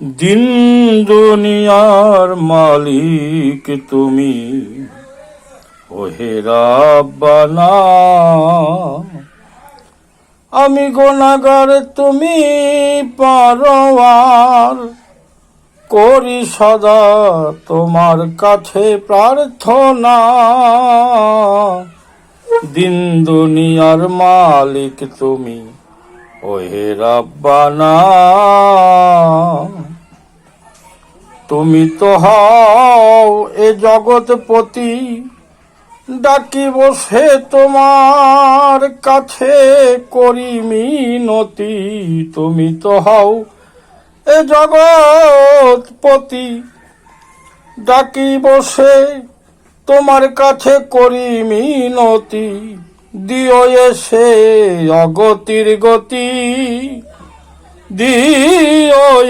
দিন দুনিয়ার মালিক তুমি। ওহে রাব্বানা, আমি গোনাগার তুমি, পারোয়ার করি সদা তোমার কাছে প্রার্থনা। দিন দুনিয়ার মালিক তুমি, ওহে রাব্বানা। তুমি তো হও এ জগৎপতি ডাকি বসে তোমার কাছে করি মিনতি তুমি তো হও এ জগৎপতি ডাকি বসে তোমার কাছে করি মিনতি দিও এসে অগতির গতি। দিও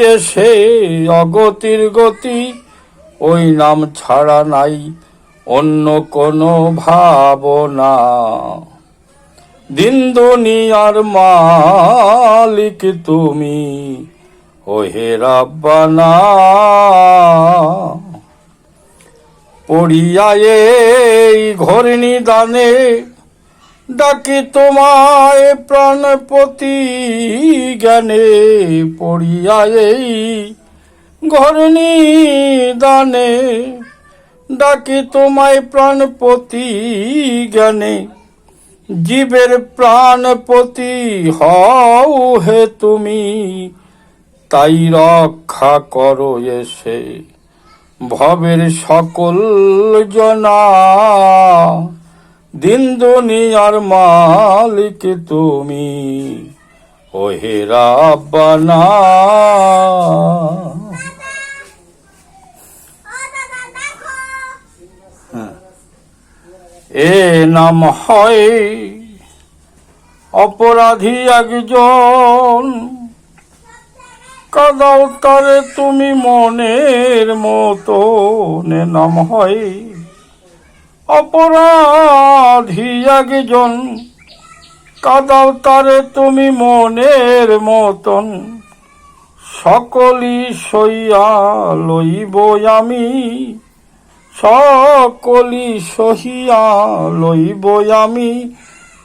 এসে অগতির গতি। ওই নাম ছাড়া নাই, অন্য কোনো ভাবনা। দিন দুনিয়ার মালিক তুমি, ওহে রাব্বানা। পড়িয়া এই ঘরণী দানে ডাকি তোমায় প্রাণপতি জ্ঞানে পড়িয়া এই ঘরণী দানে ডাকি তোমায় প্রাণপতি জ্ঞানে, জীবের প্রাণপতি হও হে তুমি। তাই রক্ষা করো এসে ভবের সকল জনা। দিন দুনিয়ার মালিক তুমি। ওহে রাব্বানা। এ নাম হয় অপরাধী একজন। কাদাও তারে তুমি মনের মতো নাম হয় অপরাধী একজন। কাদাও তারে তুমি মনের মতন। সকলি সইয়া লইব আমি। সকলি সহিয়া লইব আমি।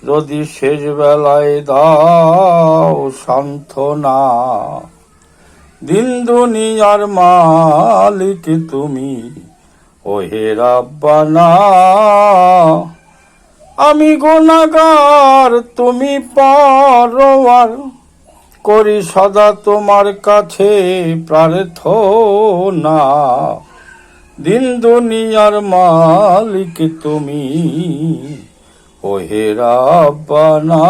যদি শেষ বেলায় দাও সান্ত্বনা দিন দুনিয়ার মালিক তুমি। ওহে রাব্বানা, আমি গোনাগার তুমি পারোয়ার করি সদা তোমার কাছে প্রার্থনা। দিন দুনিয়ার মালিক তুমি, ওহে রাব্বানা।